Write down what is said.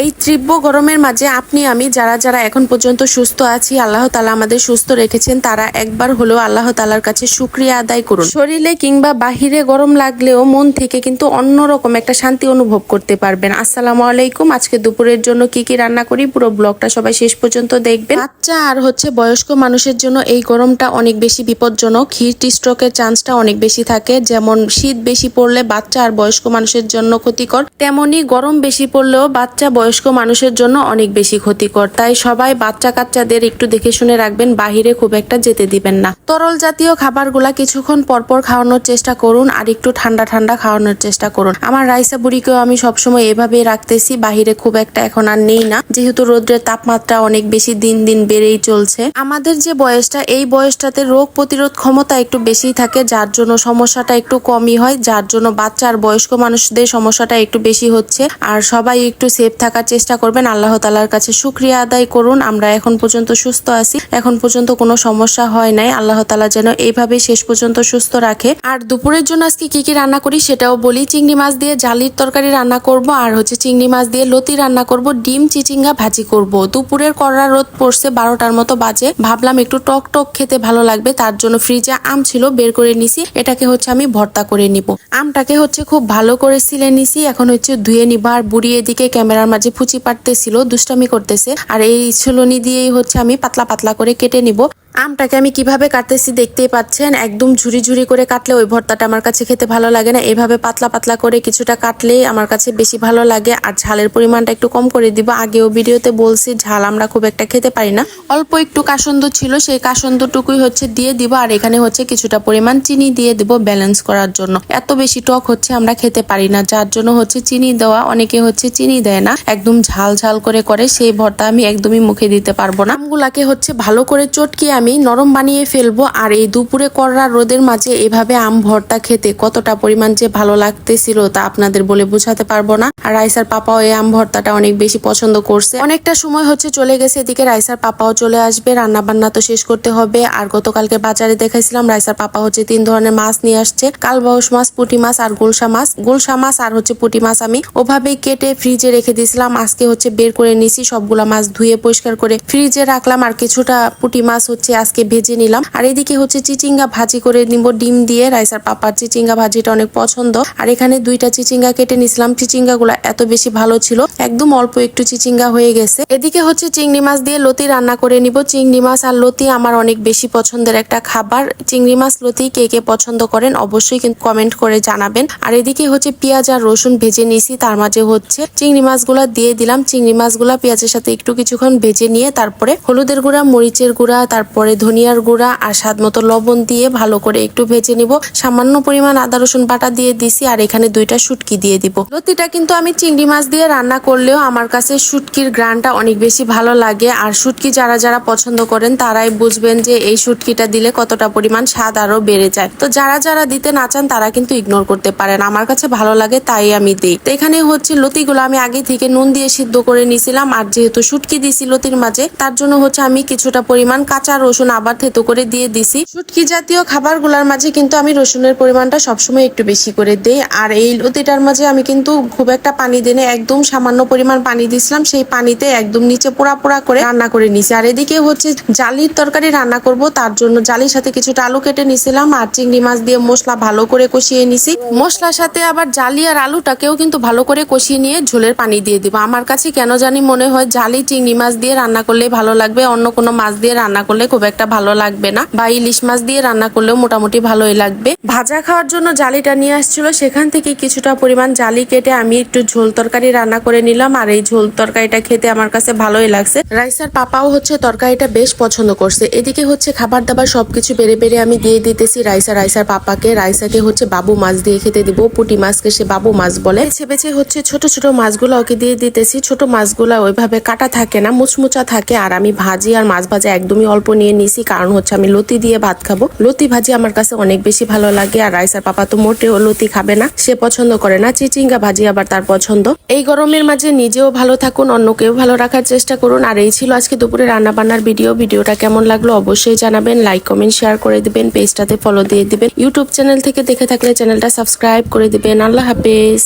এই তীব্র গরমের মাঝে আপনি, আমি, যারা যারা এখন পর্যন্ত সুস্থ আছি, আল্লাহ তালা আমাদের সুস্থ রেখেছেন, তারা একবার হলেও আল্লাহ তালার কাছে শুক্রিয়া আদায় করুন। শরীরে কিংবা বাহিরে গরম লাগলেও মন থেকে কিন্তু অন্যরকম একটা শান্তি অনুভব করতে পারবেন। আসসালামু আলাইকুম। আজকে দুপুরের জন্য কি কি রান্না করি পুরো ব্লগটা সবাই শেষ পর্যন্ত দেখবেন। বাচ্চা আর হচ্ছে বয়স্ক মানুষের জন্য এই গরমটা অনেক বেশি বিপজ্জনক। হিট স্ট্রোকের চান্সটা অনেক বেশি থাকে। যেমন শীত বেশি পড়লে বাচ্চা আর বয়স্ক মানুষের জন্য ক্ষতিকর। তেমনি গরম বেশি পড়লেও বাচ্চা বয়স্ক মানুষের জন্য অনেক বেশি ক্ষতিকর। তাই সবাই বাচ্চা কাচ্চাদের একটু দেখে শুনে রাখবেন, বাহিরে খুব একটা যেতে দিবেন না। তরল জাতীয় খাবারগুলা কিছুক্ষণ পরপর খাওয়ানোর চেষ্টা করুন আর একটু ঠান্ডা ঠান্ডা খাওয়ানোর চেষ্টা করুন। আমার রাইসা বুড়িকেও আমি সবসময় এভাবেই রাখতেছি, বাহিরে খুব একটা এখন আর নেই না। যেহেতু রোদ্রের তাপমাত্রা অনেক বেশি দিন দিন বেড়েই চলছে। আমাদের যে বয়সটা, এই বয়সটাতে রোগ প্রতিরোধ ক্ষমতা একটু বেশি থাকে, যার জন্য সমস্যাটা একটু কমই হয়, যার জন্য বাচ্চা আর বয়স্ক মানুষদের সমস্যাটা একটু বেশি হচ্ছে। আর সবাই একটু সেফ থাকার চেষ্টা করবেন। আল্লাহ তালার কাছে শুক্রিয়া আদায় করুন। আমরা এখন পর্যন্ত সুস্থ আছি। এখন পর্যন্ত কোনো সমস্যা হয় নাই। আল্লাহ তালা যেন এইভাবে শেষ পর্যন্ত সুস্থ রাখে। আর দুপুরের জন্য আজকে কি কি রান্না করি সেটাও বলি। চিংড়ি মাছ দিয়ে জালির তরকারি রান্না করব আর হচ্ছে চিংড়ি মাছ দিয়ে লতি রান্না করব। ডিম, চিচিঙ্গা ভাজি করব। দুপুরের কড়া রোদ পড়ছে বারোটার মতো বাজে। ভাবলাম একটু টক টক খেতে ভালো লাগবে। তার জন্য ফ্রিজে আম ছিল, বের করে নিছি। এটাকে হচ্ছে আমি ভর্তা করে নিব। আমটাকে হচ্ছে খুব ভালো করে সিলে নিছি। এখন হচ্ছে ধুয়ে নিবা। আর বুড়ি এদিকে ক্যামেরার মাঝে ফুচি পারতেছিল দুষ্টামি করতেছে। আর এই ছুলনি দিয়েই হচ্ছে আমি পাতলা পাতলা করে কেটে নিব। আমটাকে আমি কীভাবে কাটতেছি দেখতেই পাচ্ছেন, একদম ঝুরি ঝুরি করে কাটলে ওই ভর্তাটা আমার কাছে খেতে ভালো লাগে না। এভাবে পাতলা পাতলা করে কিছুটা কাটলে আমার কাছে বেশি ভালো লাগে। আর ঝালের পরিমাণটা একটু কম করে দিব। আগেও ভিডিওতে বলছি, ঝাল আমরা খুব একটা খেতে পারি না। অল্প একটু কাসন্দ ছিল, সেই কাসন্দটুকুই হচ্ছে দিয়ে দিব। আর এখানে হচ্ছে কিছুটা পরিমাণ চিনি দিয়ে দিব ব্যালেন্স করার জন্য। এত বেশি টক হচ্ছে আমরা খেতে পারি না, যার জন্য হচ্ছে চিনি দেওয়া। অনেকে হচ্ছে চিনি দেয় না। একদম ঝাল ঝাল করে করে সেই ভর্তা আমি একদমই মুখে দিতে পারব না। আমগুলাকে হচ্ছে ভালো করে চটকিয়ে আমি নরম বানিয়ে ফেলব আর এই দুপুরে কররা রোদের মাঝে এভাবে আম ভর্তা খেতে কতটা পরিমাণ যে ভালো লাগতেছিল তা আপনাদের বলে বোঝাতে পারব না। আর রাইসার পাপাও এই আম ভর্তাটা অনেক বেশি পছন্দ করছে। অনেকটা সময় হচ্ছে চলে গেছে, এদিকে রাইসার পাপাও চলে আসবে রান্না বান্না তো শেষ করতে হবে। আর গতকালকে বাজারে দেখাইছিলাম রাইসার পাপা হচ্ছে তিন ধরনের মাছ নিয়ে আসছে, কালবাউস মাছ, পুঁটি মাছ আর গুলশা মাছ। গুলশা মাছ আর হচ্ছে পুঁটি মাছ আমি ওভাবেই কেটে ফ্রিজে রেখে দিয়েছিলাম। আজকে হচ্ছে বের করে নিছি সবগুলা মাছ ধুয়ে পরিষ্কার করে ফ্রিজে রাখলাম। আর কিছুটা পুঁটি মাছ হচ্ছে আজকে ভেজে নিলাম। আর এদিকে হচ্ছে চিচিঙ্গা ভাজি করে নিব, ডিম দিয়ে রাইসার পাপার চিচিঙ্গা ভাজিটা অনেক পছন্দ। আর এখানে দুইটা চিচিঙ্গা কেটে নিছিলাম। চিচিঙ্গা গুলা এত বেশি ভালো ছিল, একদম অল্প একটু চিচিঙ্গা হয়ে গেছে। এদিকে হচ্ছে চিংড়ি মাছ দিয়ে লতি রান্না করে নিব। চিংড়ি মাছ আর লতি আমার অনেক বেশি পছন্দের একটা খাবার। চিংড়ি মাছ, লতি কে কে পছন্দ করেন অবশ্যই কিন্তু কমেন্ট করে জানাবেন। আর এদিকে হচ্ছে পেঁয়াজ আর রসুন ভেজে নিছি। তার মাঝে হচ্ছে চিংড়ি মাছগুলা দিয়ে দিলাম। চিংড়ি মাছগুলা পেঁয়াজের সাথে একটু কিছুক্ষণ ভেজে নিয়ে তারপরে হলুদের গুঁড়া, মরিচের গুঁড়া, তারপরে ধনিয়ার গুঁড়া আর স্বাদ মতো লবণ দিয়ে ভালো করে একটু ভেজে নিব। সামান্য পরিমাণ আদা, রসুন বাটা দিয়ে দিছি আর এখানে দুইটা শুটকি দিয়ে দিব। লতিটা কিন্তু আমি চিংড়ি মাছ দিয়ে রান্না করলেও আমার কাছে শুটকির গ্রানটা অনেক বেশি ভালো লাগে। আর শুটকি যারা যারা পছন্দ করেন, তারাই বুঝবেন যে এই শুটকিটা দিলে কতটা পরিমাণ স্বাদ আরও বেড়ে যায়। তো যারা যারা দিতে না চান, তারা কিন্তু ইগনোর করতে পারেন। আমার কাছে ভালো লাগে, তাই আমি দিই। তো এখানে হচ্ছে লতিগুলো আমি আগে থেকে নুন দিয়ে সিদ্ধ করে নিছিলাম। আর যেহেতু শুটকি দিছি লতির মাঝে, তার জন্য হচ্ছে আমি কিছুটা পরিমাণ কাঁচা রসুন আবার থেতো করে দিয়ে দিছি। শুটকি জাতীয় খাবারগুলোর মাঝে কিন্তু আমি রসুনের পরিমাণটা সবসময় একটু বেশি করে দেই। আর এই লতিটার মাঝে আমি কিন্তু খুব একটা পানি দেনে একদম সামান্য পরিমাণ পানি দিছিলাম। সেই পানিতে একদম নিচে পোড়া পোড়া করে রান্না করে নিছি। আর এদিকে হচ্ছে জালির তরকারি রান্না করব। তার জন্য জালির সাথে কিছুটা আলু কেটে নিছিলাম। আর চিংড়ি মাছ দিয়ে মশলা ভালো করে কষিয়ে নিছি। মশলার সাথে আবার জালি আর আলুটাকেও কিন্তু ভালো করে কষিয়ে নিয়ে ঝোলের পানি দিয়ে দিব। আমার কাছে কেন জানি মনে হয় জালি, চিংড়ি মাছ দিয়ে রান্না করলে ভালো লাগবে। অন্য কোনো মাছ দিয়ে রান্না করলে খুব একটা ভালো লাগবে না। বা ইলিশ মাছ দিয়ে রান্না করলেও মোটামুটি ভালোই লাগবে। ভাজা খাওয়ার জন্য জালিটা নিয়ে আসছিল। সেখান থেকে কিছুটা পরিমাণ জালি কেটে আমি একটু ঝোল তরকারি রান্না করে নিলাম। আর এই ঝোল তরকারিটা খেতে আমার কাছে ভালোই লাগছে। রাইসার পাপাও হচ্ছে তরকারিটা বেশ পছন্দ করছে। এদিকে হচ্ছে খাবার দাবার সবকিছু বেড়ে বেড়ে আমি দিয়ে দিতেছি রাইসা। রাইসার পাপাকে রাইসাকে হচ্ছে বাবু মাছ দিয়ে খেতে দিব। পুটি মাছকে সে বাবু মাছ বলে। বেছে বেছে হচ্ছে ছোট ছোট মাছগুলো ওকে দিয়ে দিতেছি। ছোট মাছগুলো ওইভাবে কাটা থাকে না, মুচমুচা থাকে। আর আমি ভাজি আর মাছ ভাজা একদমই অল্প নিয়ে নিছি, কারণ হচ্ছে আমি লতি দিয়ে ভাত খাব। লতি ভাজি আমার কাছে অনেক বেশি ভালো লাগে, আর রাইসার পাপা তো মোটেও লতি খাবে না। সে পছন্দ করে না, চিচিঙ্গা ভাজি আবার তার পছন্দ। এই গরমের মাঝে নিজেও ভালো থাকুন, অন্যকেও ভালো রাখার চেষ্টা করুন। আর এই ছিল আজকে দুপুরে রান্না বান্নার ভিডিও ভিডিওটা কেমন লাগল অবশ্যই জানাবেন লাইক কমেন্ট শেয়ার করে দিবেন পেজটাতে ফলো দিয়ে দিবেন। ইউটিউব চ্যানেল থেকে দেখে থাকলে চ্যানেলটা সাবস্ক্রাইব করে দিবেন। আল্লাহ হাফেজ।